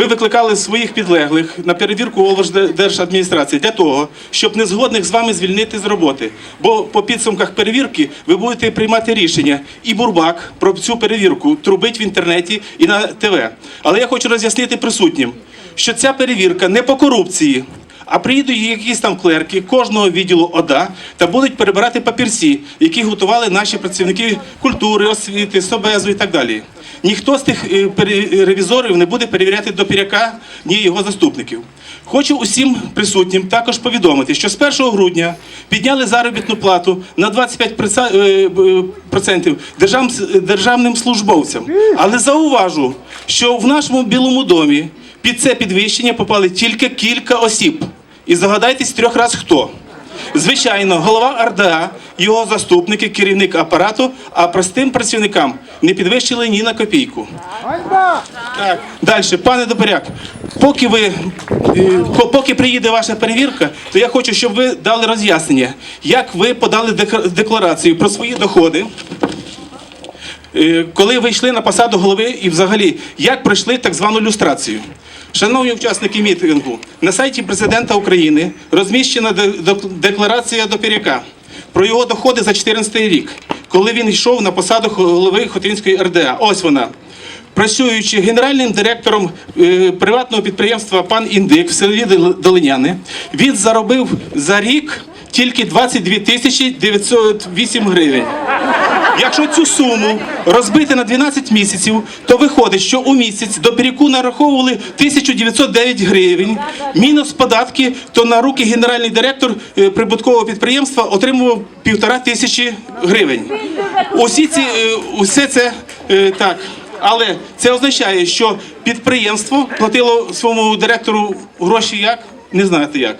Ви викликали своїх підлеглих на перевірку облдержадміністрації для того, щоб незгодних з вами звільнити з роботи. Бо по підсумках перевірки ви будете приймати рішення. І Бурбак про цю перевірку трубить в інтернеті і на ТВ. Але я хочу роз'яснити присутнім, що ця перевірка не по корупції. А приїдуть якісь там клерки кожного відділу ОДА та будуть перебирати папірці, які готували наші працівники культури, освіти, собезу і так далі. Ніхто з тих е, ревізорів не буде перевіряти до Піряка, ні його заступників. Хочу усім присутнім також повідомити, що з 1 грудня підняли заробітну плату на 25% е, держав- державним службовцям. Але зауважу, що в нашому Білому домі під це підвищення попали тільки кілька осіб. І здогадайтесь трьох раз хто. Звичайно, голова РДА, його заступники, керівник апарату, а простим працівникам не підвищили ні на копійку. Так, далі, пане Добряк, поки ви е, поки приїде ваша перевірка, то я хочу, щоб ви дали роз'яснення, як ви подали дек- декларацію про свої доходи. Е, Коли ви йшли на посаду голови і взагалі як пройшли так звану люстрацію? Шановні учасники мітингу, на сайті президента України розміщена де- дек- декларація до Піряка про його доходи за 2014 рік, коли він йшов на посаду голови Хотинської РДА. Ось вона. Працюючи генеральним директором е, приватного підприємства пан Індик в селі Долиняни, він заробив за рік тільки 22 тисячі 908 гривень. Якщо цю суму розбити на 12 місяців, то виходить, що у місяць до піряку нараховували 1909 гривень, мінус податки, то на руки генеральний директор е, прибуткового підприємства отримував півтора тисячі гривень. Усі ці, е, усе це е, так. Але це означає, що підприємство платило своєму директору гроші як? Не знаєте як.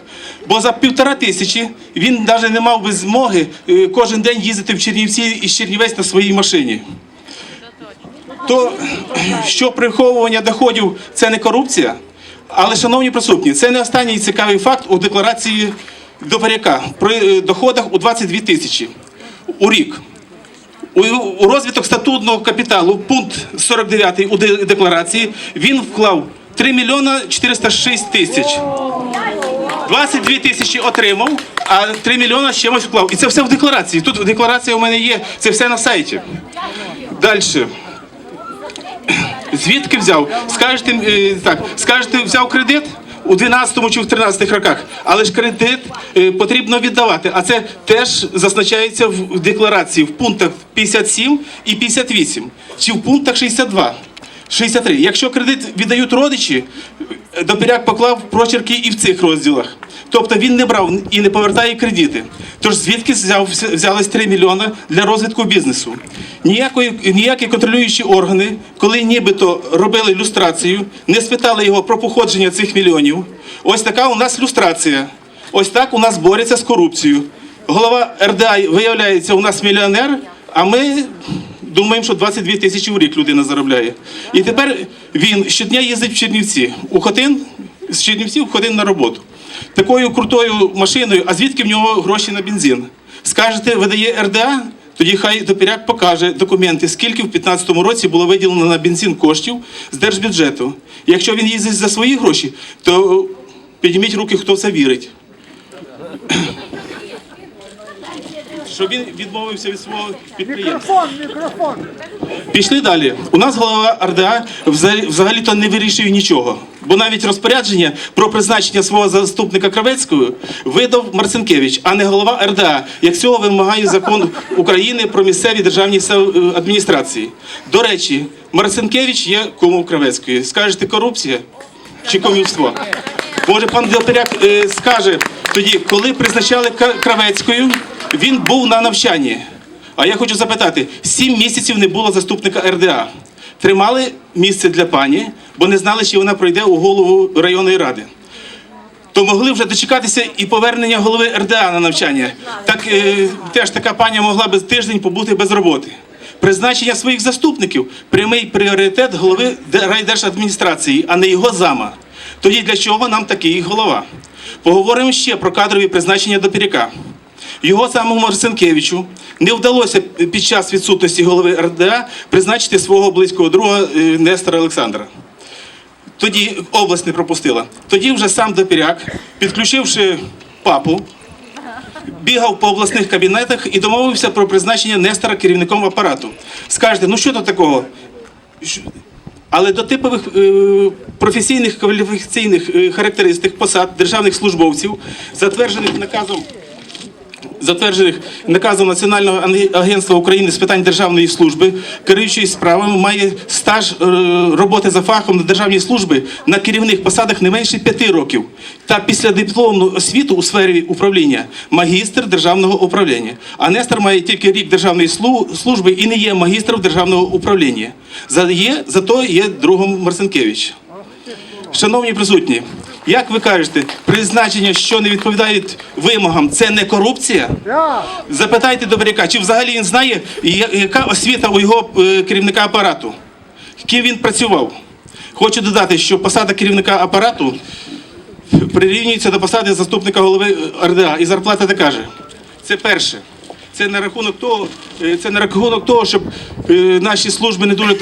Бо за півтора тисячі він навіть не мав би змоги е, кожен день їздити в Чернівці і Чернівець на своїй машині. То що приховування доходів це не корупція. Але, шановні присутні, це не останній цікавий факт у декларації до Паряка при е, доходах у 22 тисячі у рік. У розвиток статутного капіталу, пункт 49 у декларації, він вклав 3 мільйона 406 тисяч. 22 тисячі отримав, а 3 мільйона з чимось вклав. І це все в декларації. Тут декларація у мене є, це все на сайті. Далі. Звідки взяв? Скажете, е, так, скажете, взяв кредит у 12 чи в 13 роках, але ж кредит е, потрібно віддавати. А це теж зазначається в декларації в пунктах 57 і 58, чи в пунктах 62. 63. Якщо кредит віддають родичі, допіряк поклав прочерки і в цих розділах. Тобто він не брав і не повертає кредити. Тож звідки взяв, взялось 3 мільйони для розвитку бізнесу? Ніякої, ніякі контролюючі органи, коли нібито робили люстрацію, не спитали його про походження цих мільйонів. Ось така у нас люстрація. Ось так у нас борються з корупцією. Голова РДА виявляється у нас мільйонер, а ми думаємо, що 22 тисячі в рік людина заробляє. І тепер він щодня їздить в Чернівці. У Хотин, з Чернівців в Хотин на роботу. Такою крутою машиною, а звідки в нього гроші на бензин? Скажете, видає РДА? Тоді хай допіряк покаже документи, скільки в 2015 році було виділено на бензин коштів з держбюджету. Якщо він їздить за свої гроші, то підніміть руки, хто в це вірить. Що він відмовився від свого підприємства. Мікрофон, мікрофон. Пішли далі. У нас голова РДА взагалі- взагалі-то не вирішує нічого. Бо навіть розпорядження про призначення свого заступника Кравецького видав Марцинкевич, а не голова РДА, як цього вимагає закон України про місцеві державні сел- адміністрації. До речі, Марцинкевич є кумом Кравецької. Скажете, корупція чи комівство? Може, пан Делперяк е, скаже тоді, коли призначали Кравецькою, він був на навчанні. А я хочу запитати: сім місяців не було заступника РДА. Тримали місце для пані, бо не знали, чи вона пройде у голову районної ради. То могли вже дочекатися і повернення голови РДА на навчання. Так е, теж така пані могла би тиждень побути без роботи. Призначення своїх заступників прямий пріоритет голови райдержадміністрації, а не його зама. Тоді для чого нам такий голова? Поговоримо ще про кадрові призначення до Піряка. Його самому Марцинкевичу не вдалося під час відсутності голови РДА призначити свого близького друга е, Нестора Олександра. тоді область не пропустила. Тоді вже сам Допіряк, підключивши папу, бігав по обласних кабінетах і домовився про призначення Нестора керівником апарату. Скажете, ну що тут такого? Але до типових е, професійних кваліфікаційних е, характеристик посад державних службовців, затверджених наказом затверджених наказом Національного агентства України з питань державної служби, керуючий справами, має стаж е, роботи за фахом на державній службі на керівних посадах не менше п'яти років та після дипломну освіту у сфері управління магістр державного управління. А Нестор має тільки рік державної служби і не є магістром державного управління. Зато є другом Марцинкевич. Шановні присутні, як ви кажете, призначення, що не відповідають вимогам, це не корупція? Запитайте Добряка, чи взагалі він знає, яка освіта у його е, керівника апарату? Ким він працював? Хочу додати, що посада керівника апарату прирівнюється до посади заступника голови е, РДА, і зарплата така же. Це перше. Це на рахунок того, е, це на рахунок того, щоб наші служби не дуже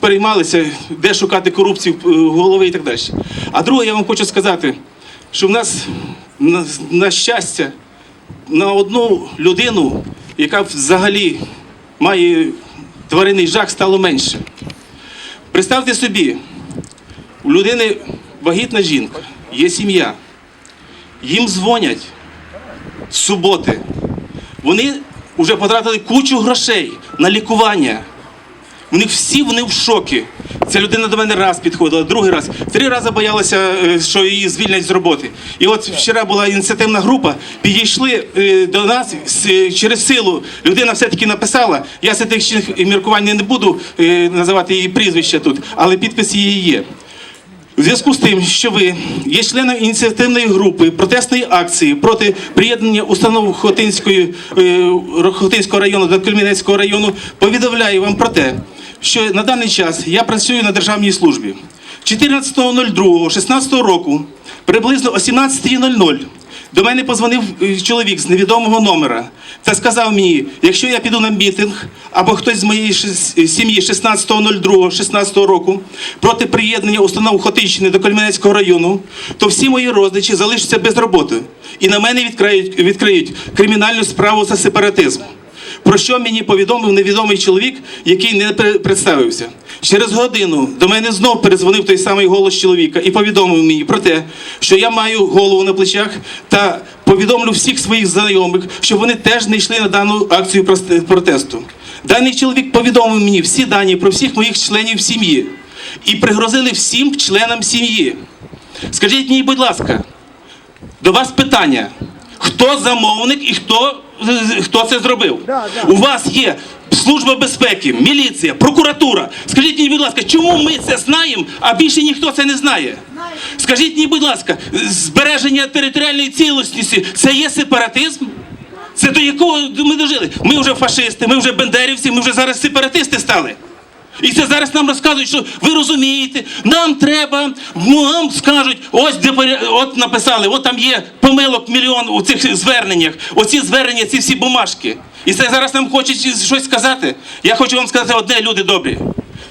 переймалися, де шукати корупцію е, голови і так далі. А друге, я вам хочу сказати, що в нас на, на щастя на одну людину, яка взагалі має тваринний жах, стало менше. Представте собі, у людини вагітна жінка, є сім'я, їм дзвонять з суботи. Вони вже потратили кучу грошей на лікування. Них всі вони в шокі. Ця людина до мене раз підходила, другий раз, три рази боялася, е, що її звільнять з роботи. І от вчора була ініціативна група, підійшли е, до нас через силу. Людина все-таки написала. Я з цих міркувань не буду е, називати її прізвище тут, але підпис її є. У зв'язку з тим, що ви є членом ініціативної групи протестної акції проти приєднання установ Хотинської, е, Хотинського району до Кельмінецького району, повідомляю вам про те, що на даний час я працюю на державній службі. 14.02.16 року, приблизно о 17.00, до мене позвонив е, чоловік з невідомого номера та сказав мені, якщо я піду на мітинг або хтось з моєї сім'ї 16.02.16 року проти приєднання установ Хотинщини до Кельменецького району, то всі мої родичі залишаться без роботи і на мене відкриють, відкриють кримінальну справу за сепаратизм. Про що мені повідомив невідомий чоловік, який не представився. Через годину до мене знов перезвонив той самий голос чоловіка і повідомив мені про те, що я маю голову на плечах та повідомлю всіх своїх знайомих, щоб вони теж не йшли на дану акцію протесту. Даний чоловік повідомив мені всі дані про всіх моїх членів сім'ї і пригрозили всім членам сім'ї. Скажіть мені, будь ласка, до вас питання: хто замовник і хто, хто це зробив? У вас є служба безпеки, міліція, прокуратура. Скажіть мені, будь ласка, чому ми це знаємо, а більше ніхто це не знає? Скажіть мені, будь ласка, збереження територіальної цілісності це є сепаратизм? Це до якого ми дожили? Ми вже фашисти, ми вже бендерівці, ми вже зараз сепаратисти стали. І це зараз нам розказують, що ви розумієте, нам треба, нам скажуть, ось де от написали, от там є помилок мільйон у цих зверненнях. Оці звернення, ці всі бумажки. І це зараз нам хочуть щось сказати. Я хочу вам сказати одне, люди добрі.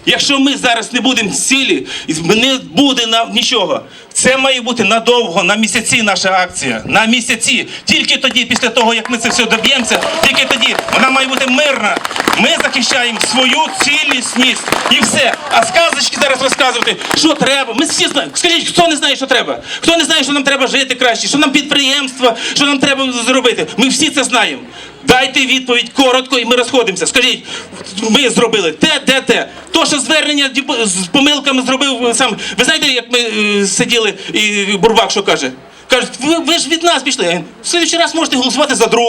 Якщо ми зараз не будемо цілі, не буде на нічого. Це має бути надовго, на місяці наша акція. На місяці. Тільки тоді, після того, як ми це все доб'ємося, тільки тоді вона має бути мирна. Ми захищаємо свою цілісність і все. А сказочки зараз розказувати, що треба. Ми всі знаємо. Скажіть, хто не знає, що треба? Хто не знає, що нам треба жити краще, що нам підприємства, що нам треба зробити? Ми всі це знаємо. Дайте відповідь коротко, і ми розходимося. Скажіть, ми зробили те, те, те. То, що звернення з помилками зробив сам. Ви знаєте, як ми е, сиділи, і Бурбак що каже? Кажуть, ви, ви ж від нас пішли. В следующий раз можете голосувати за другого.